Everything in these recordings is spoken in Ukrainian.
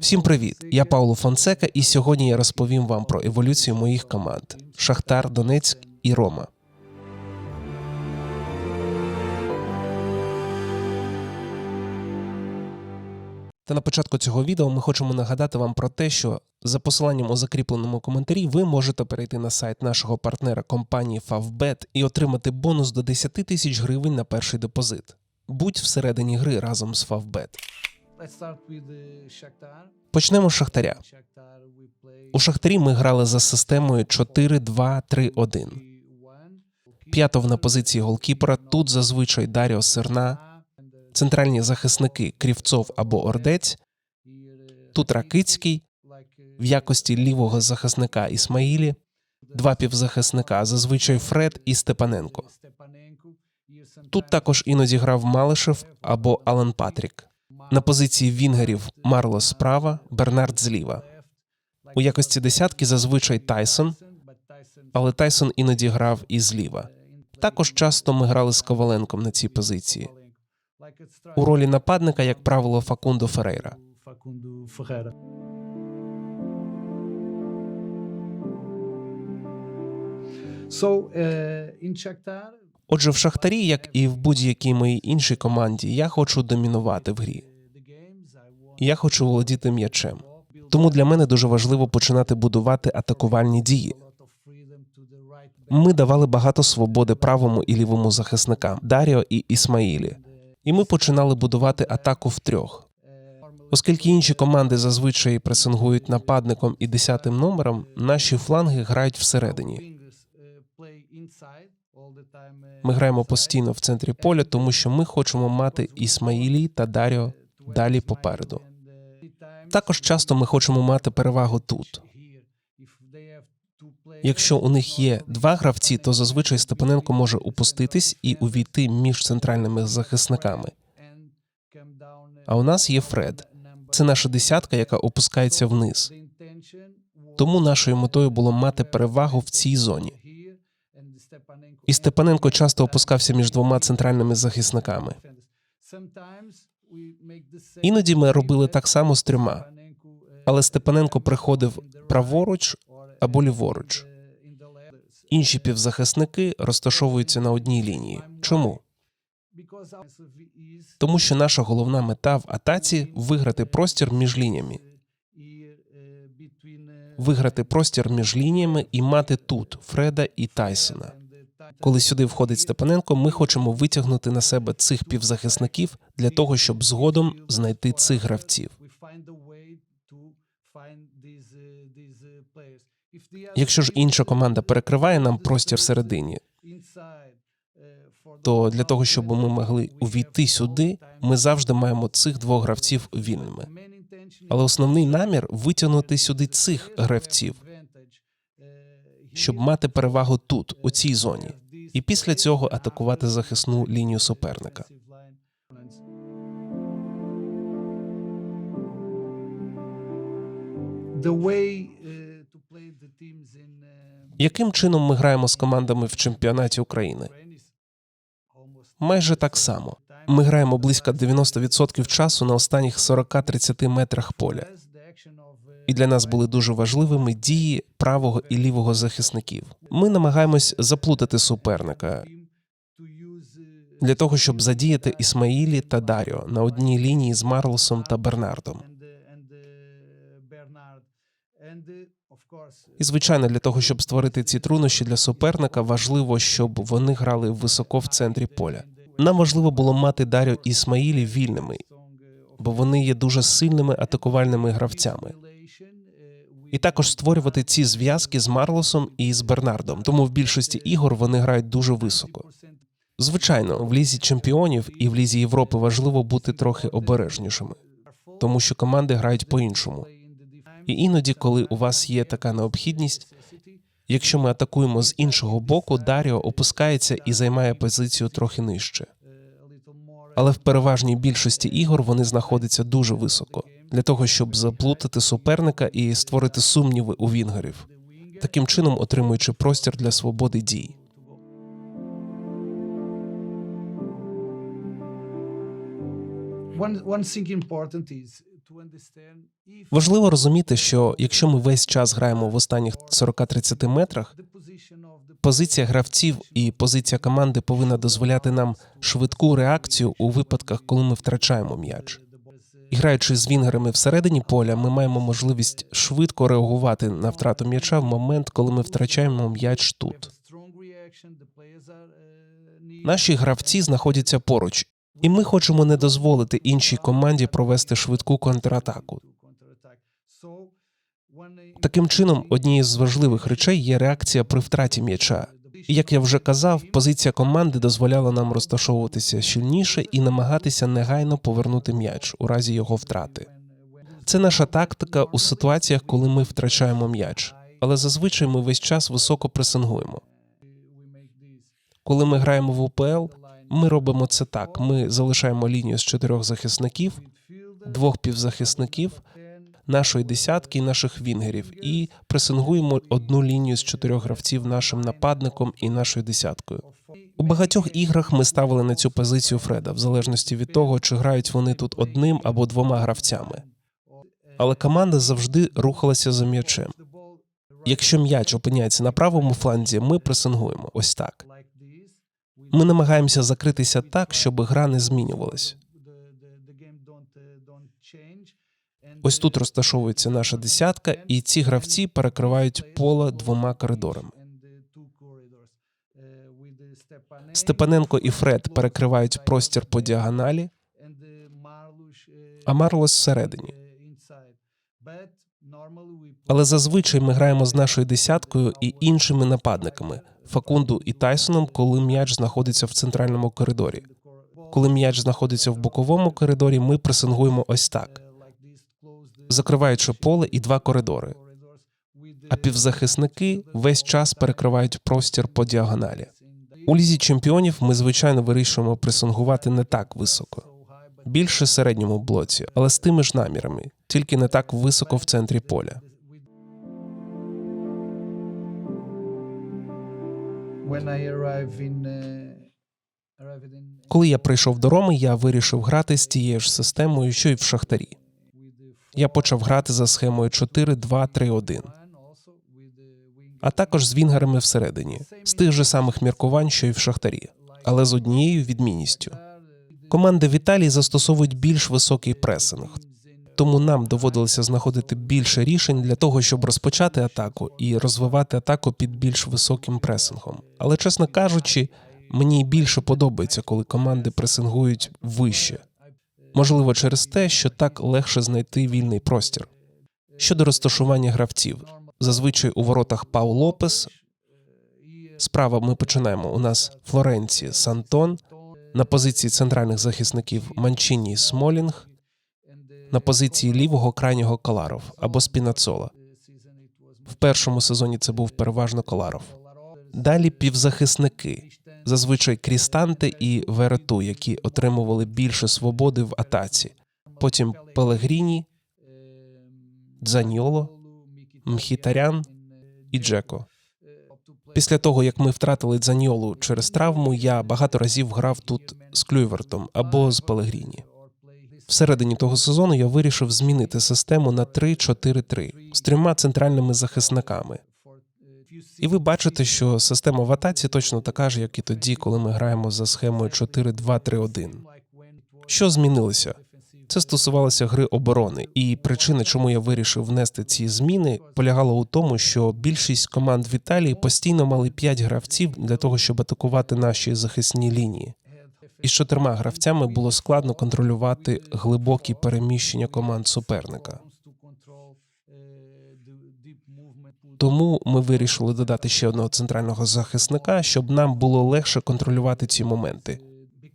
Всім привіт! Я Пауло Фонсека, і сьогодні я розповім вам про еволюцію моїх команд: Шахтар, Донецьк і Рома. Та на початку цього відео ми хочемо нагадати вам про те, що за посиланням у закріпленому коментарі ви можете перейти на сайт нашого партнера компанії Favbet і отримати бонус до 10 тисяч гривень на перший депозит. Будь всередині гри разом з Favbet. Почнемо з Шахтаря. У Шахтарі ми грали за системою 4-2-3-1. 3-1. П'ятов на позиції голкіпера. Тут зазвичай Даріо Серна, центральні захисники Крівцов або Ордець. Тут Ракицький в якості лівого захисника Ісмаїлі, два півзахисника, зазвичай Фред і Степаненко. Тут також іноді грав Малишев або Алан Патрік. На позиції вінгерів Марло справа, Бернард зліва. У якості десятки зазвичай Тайсон, але Тайсон іноді грав і зліва. Також часто ми грали з Коваленком на цій позиції. У ролі нападника, як правило, Факундо Ферейра. Отже, в Шахтарі, як і в будь-якій моїй іншій команді, я хочу домінувати в грі. Я хочу володіти м'ячем. Тому для мене дуже важливо починати будувати атакувальні дії. Ми давали багато свободи правому і лівому захисникам Даріо і Ісмаїлі. І ми починали будувати атаку втрьох. Оскільки інші команди зазвичай пресингують нападником і десятим номером, наші фланги грають всередині. Ми граємо постійно в центрі поля, тому що ми хочемо мати Ісмаїлі та Даріо далі попереду. Також часто ми хочемо мати перевагу тут. Якщо у них є два гравці, то зазвичай Степаненко може упуститись і увійти між центральними захисниками. А у нас є Фред. Це наша десятка, яка опускається вниз. Тому нашою метою було мати перевагу в цій зоні. І Степаненко часто опускався між двома центральними захисниками. Іноді ми робили так само з трьома, але Степаненко приходив праворуч або ліворуч. Інші півзахисники розташовуються на одній лінії. Чому? Тому що наша головна мета в атаці виграти простір між лініями, виграти простір між лініями і мати тут Фреда і Тайсона. Коли сюди входить Степаненко, ми хочемо витягнути на себе цих півзахисників для того, щоб згодом знайти цих гравців. Якщо ж інша команда перекриває нам простір всередині, то для того, щоб ми могли увійти сюди, ми завжди маємо цих двох гравців вільними. Але основний намір витягнути сюди цих гравців, щоб мати перевагу тут, у цій зоні, і після цього атакувати захисну лінію суперника. in uh, Яким чином ми граємо з командами в чемпіонаті України? Майже так само. Ми граємо близько 90% часу на останніх 40-30 метрах поля. І для нас були дуже важливими дії правого і лівого захисників. Ми намагаємось заплутати суперника для того, щоб задіяти Ісмаїлі та Даріо на одній лінії з Марлосом та Бернардом. І звичайно, для того, щоб створити ці труднощі для суперника, важливо, щоб вони грали високо в центрі поля. Нам важливо було мати Даріо і Ісмаїлі вільними, бо вони є дуже сильними атакувальними гравцями. І також створювати ці зв'язки з Марлосом і з Бернардом. Тому в більшості ігор вони грають дуже високо. Звичайно, в лізі чемпіонів і в лізі Європи важливо бути трохи обережнішими, тому що команди грають по-іншому. І іноді, коли у вас є така необхідність, якщо ми атакуємо з іншого боку, Даріо опускається і займає позицію трохи нижче. Але в переважній більшості ігор вони знаходяться дуже високо для того, щоб заплутати суперника і створити сумніви у вінгерів, таким чином отримуючи простір для свободи дій. Важливо розуміти, що якщо ми весь час граємо в останніх 40-30 метрах, позиція гравців і позиція команди повинна дозволяти нам швидку реакцію у випадках, коли ми втрачаємо м'яч. І граючи з вінгерами всередині поля, ми маємо можливість швидко реагувати на втрату м'яча в момент, коли ми втрачаємо м'яч тут. Наші гравці знаходяться поруч, і ми хочемо не дозволити іншій команді провести швидку контратаку. Таким чином, однією з важливих речей є реакція при втраті м'яча. І як я вже казав, позиція команди дозволяла нам розташовуватися щільніше і намагатися негайно повернути м'яч у разі його втрати. Це наша тактика у ситуаціях, коли ми втрачаємо м'яч, але зазвичай ми весь час високо пресингуємо. Коли ми граємо в УПЛ, ми робимо це так: ми залишаємо лінію з чотирьох захисників, двох півзахисників, нашої десятки і наших вінгерів, і пресингуємо одну лінію з чотирьох гравців нашим нападником і нашою десяткою. У багатьох іграх ми ставили на цю позицію Фреда, в залежності від того, чи грають вони тут одним або двома гравцями. Але команда завжди рухалася за м'ячем. Якщо м'яч опиняється на правому фланзі, ми пресингуємо ось так. Ми намагаємося закритися так, щоб гра не змінювалась. Ось тут розташовується наша десятка, і ці гравці перекривають поле двома коридорами. Степаненко і Фред перекривають простір по діагоналі, а Марлос всередині. Але зазвичай ми граємо з нашою десяткою і іншими нападниками Факунду і Тайсоном, коли м'яч знаходиться в центральному коридорі. Коли м'яч знаходиться в боковому коридорі, ми пресингуємо ось так, закриваючи поле і два коридори. А півзахисники весь час перекривають простір по діагоналі. У лізі чемпіонів ми звичайно вирішуємо пресингувати не так високо, більше середньому блоці, але з тими ж намірами, тільки не так високо в центрі поля. Uh, in Коли я прийшов до Роми, я вирішив грати з тією ж системою, що й в Шахтарі. Я почав грати за схемою 4-2-3-1, а також з вінгерами всередині, з тих же самих міркувань, що й в Шахтарі, але з однією відмінністю. Команди в Італії застосовують більш високий пресинг, тому нам доводилося знаходити більше рішень для того, щоб розпочати атаку і розвивати атаку під більш високим пресингом. Але, чесно кажучи, мені більше подобається, коли команди пресингують вище. Можливо, через те, що так легше знайти вільний простір. Щодо розташування гравців, зазвичай у воротах Пау Лопес. Справа ми починаємо. У нас Флоренці Сантон, на позиції центральних захисників Манчині Смолінг, на позиції лівого крайнього Каларов або Спінацола. В першому сезоні це був переважно Коларов. Далі півзахисники, зазвичай Крістанте і Верету, які отримували більше свободи в атаці. Потім Пелегріні, Дзаньоло, Мхітарян і Джеко. Після того, як ми втратили Дзаньолу через травму, я багато разів грав тут з Клюйвертом або з Пелегріні. Всередині того сезону я вирішив змінити систему на 3-4-3 з трьома центральними захисниками. І ви бачите, що система в атаці точно така ж, як і тоді, коли ми граємо за схемою 4-2-3-1. Що змінилося? Це стосувалося гри оборони, і причина, чому я вирішив внести ці зміни, полягала у тому, що більшість команд в Італії постійно мали 5 гравців для того, щоб атакувати наші захисні лінії. І з чотирма гравцями було складно контролювати глибокі переміщення команд суперника. Тому ми вирішили додати ще одного центрального захисника, щоб нам було легше контролювати ці моменти.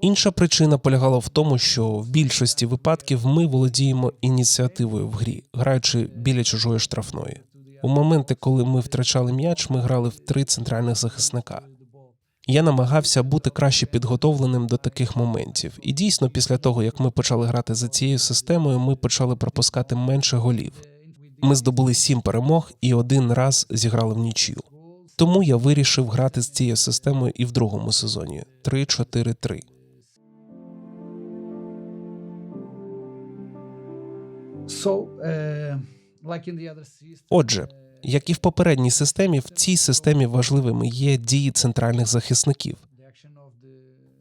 Інша причина полягала в тому, що в більшості випадків ми володіємо ініціативою в грі, граючи біля чужої штрафної. У моменти, коли ми втрачали м'яч, ми грали в три центральних захисника. Я намагався бути краще підготовленим до таких моментів, і дійсно, після того як ми почали грати за цією системою, ми почали пропускати менше голів. Ми здобули сім перемог і один раз зіграли в нічию. Тому я вирішив грати з цією системою і в другому сезоні 3-4-3. So, uh, like in the other system, Отже, Як і в попередній системі, в цій системі важливими є дії центральних захисників,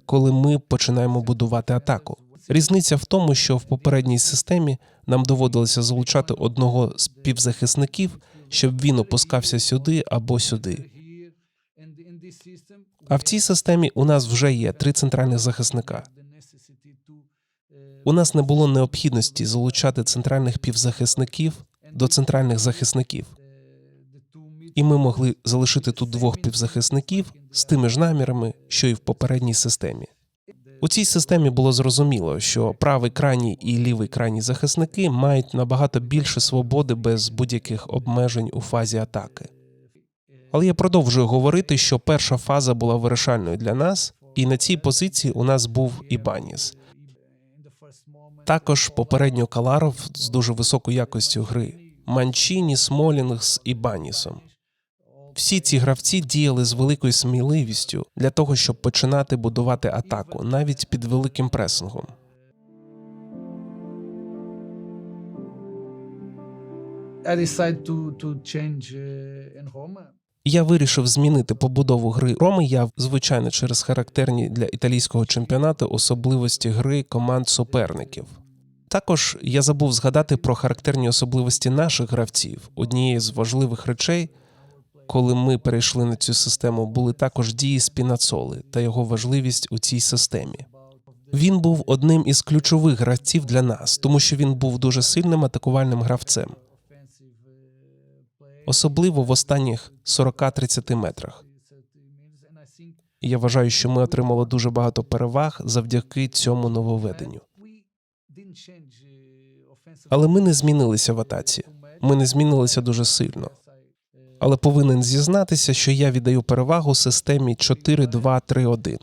коли ми починаємо будувати атаку. Різниця в тому, що в попередній системі нам доводилося залучати одного з півзахисників, щоб він опускався сюди або сюди. А в цій системі у нас вже є три центральних захисника. У нас не було необхідності залучати центральних півзахисників до центральних захисників, і ми могли залишити тут двох півзахисників з тими ж намірами, що і в попередній системі. У цій системі було зрозуміло, що правий крайній і лівий крайній захисники мають набагато більше свободи без будь-яких обмежень у фазі атаки. Але я продовжую говорити, що перша фаза була вирішальною для нас, і на цій позиції у нас був Ібаніс. Також попередньо Каларов з дуже високою якостю гри, Манчіні, Смолінг з Ібанісом. Всі ці гравці діяли з великою сміливістю для того, щоб починати будувати атаку, навіть під великим пресингом. Roma. Я вирішив змінити побудову гри Роми. Я звичайно через характерні для італійського чемпіонату особливості гри команд суперників. Також я забув згадати про характерні особливості наших гравців. Однією з важливих речей, коли ми перейшли на цю систему, були також дії Спінацоли та його важливість у цій системі. Він був одним із ключових гравців для нас, тому що він був дуже сильним атакувальним гравцем, особливо в останніх 40-30 метрах. І я вважаю, що ми отримали дуже багато переваг завдяки цьому нововведенню. Але ми не змінилися в атаці. Ми не змінилися дуже сильно. Але повинен зізнатися, що я віддаю перевагу системі 4-2-3-1.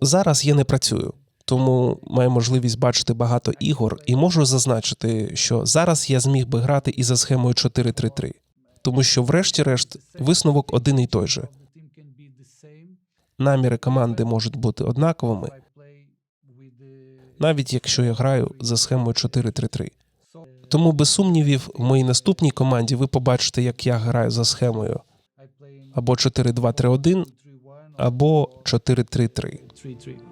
Зараз я не працюю, тому маю можливість бачити багато ігор і можу зазначити, що зараз я зміг би грати і за схемою 4-3-3. Тому що, врешті-решт, висновок один і той же. Наміри команди можуть бути однаковими, навіть якщо я граю за схемою 4-3-3. Тому без сумнівів, в моїй наступній команді ви побачите, як я граю за схемою або 4-2-3-1, 2-3-1 або 4-3-3. 3-3.